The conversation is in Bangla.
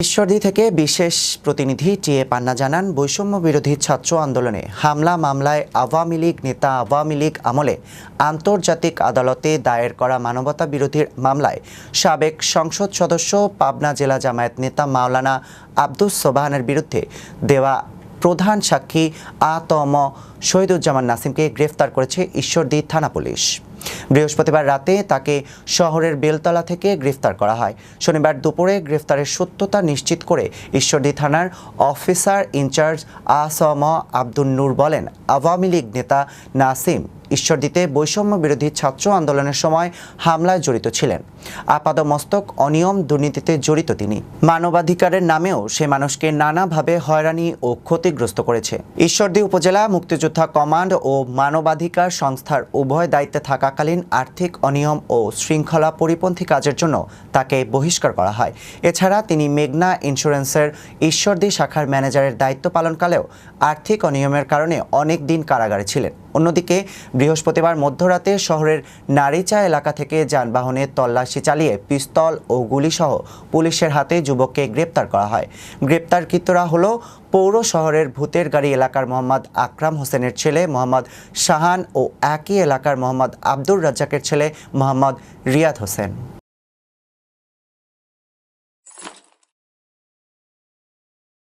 ঈশ্বরদী থেকে বিশেষ প্রতিনিধি টি এ পান্না জানান, বৈষম্য বিরোধী ছাত্র আন্দোলনে হামলা মামলায় আওয়ামী লীগ নেতা আওয়ামী লীগ আমলে আন্তর্জাতিক আদালতে দায়ের করা মানবতা বিরোধী মামলায় সাবেক সংসদ সদস্য পাবনা জেলা জামায়াত নেতা মাওলানা আব্দুস সোবাহানের বিরুদ্ধে দেওয়া প্রধান সাক্ষী আতম শহীদুজ্জামান নাসিমকে গ্রেফতার করেছে ঈশ্বরদী থানা পুলিশ। বৃহস্পতিবার রাতে তাকে শহরের বেলতলা থেকে গ্রেফতার করা হয়। শনিবার দুপুরে গ্রেফতারের সত্যতা নিশ্চিত করে ঈশ্বরদী থানার অফিসার ইনচার্জ আসম আব্দুল নূর বলেন, আওয়ামী লীগ নেতা নাসিম ঈশ্বরদীতে বৈষম্য বিরোধী ছাত্র আন্দোলনের সময় হামলায় জড়িত ছিলেন। আপাদমস্তক অনিয়ম দুর্নীতিতে জড়িত তিনি। মানবাধিকারের নামেও সে মানুষকে নানাভাবে হয়রানি ও ক্ষতিগ্রস্ত করেছে। ঈশ্বরদী উপজেলা মুক্তিযোদ্ধা কমান্ড ও মানবাধিকার সংস্থার উভয় দায়িত্বে থাকাকালীন আর্থিক অনিয়ম ও শৃঙ্খলা পরিপন্থী কাজের জন্য তাকে বহিষ্কার করা হয়। এছাড়া তিনি মেঘনা ইন্স্যুরেন্সের ঈশ্বরদী শাখার ম্যানেজারের দায়িত্ব পালনকালেও আর্থিক অনিয়মের কারণে অনেক দিন কারাগারে ছিলেন। অন্যদিকে বৃহস্পতিবার মধ্যরাতে শহরের নারীচা এলাকা থেকে যানবাহনে তল্লাশি চালিয়ে পিস্তল ও গুলিসহ পুলিশের হাতে যুবককে গ্রেপ্তার করা হয়। গ্রেপ্তারকৃতরা হল পৌর শহরের ভূতের গাড়ি এলাকার মোহাম্মদ আকরাম হোসেনের ছেলে মোহাম্মদ শাহান ও একই এলাকার মোহাম্মদ আব্দুর রাজ্জাকের ছেলে মোহাম্মদ রিয়াদ হোসেন।